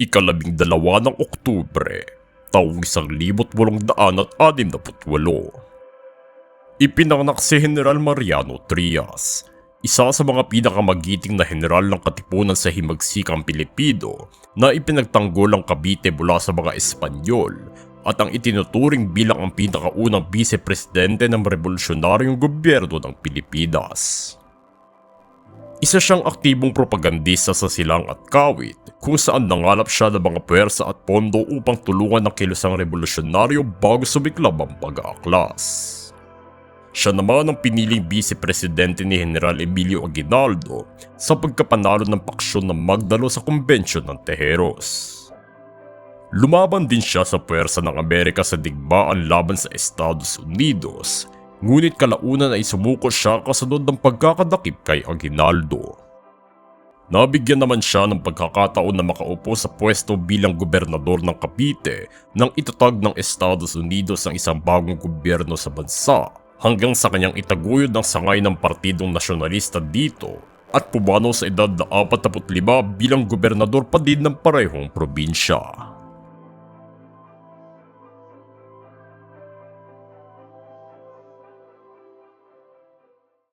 ikalabing dalawa ng Oktubre, taong isang libot walong daan at anim na putwalo. Ipinanganak si General Mariano Trias, isa sa mga pinakamagiting na general ng katipunan sa himagsikang Pilipino na ipinagtanggol ang Cavite mula sa mga Espanyol at ang itinuturing bilang ang pinakaunang vice-presidente ng revolusyonaryong gobyerno ng Pilipinas. Isa siyang aktibong propagandista sa silang at kawit kung saan nangalap siya ng mga puwersa at pondo upang tulungan ng kilusang revolusyonaryo bago sumiklab ang pag-aaklas. Siya naman ang piniling vice-presidente ni General Emilio Aguinaldo sa pagkapanalo ng paksyon ng Magdalo sa kumbensyon ng Tejeros. Lumaban din siya sa puwersa ng Amerika sa digmaan laban sa Estados Unidos, ngunit kalaunan ay sumuko siya kasunod ng pagkakadakip kay Aguinaldo. Nabigyan naman siya ng pagkakataon na makaupo sa pwesto bilang gobernador ng Cavite nang itatag ng Estados Unidos ang isang bagong gobyerno sa bansa hanggang sa kanyang itaguyod ng sangay ng Partidong Nasyonalista dito at pumanaw sa edad na 45 bilang gobernador pa din ng parehong probinsya.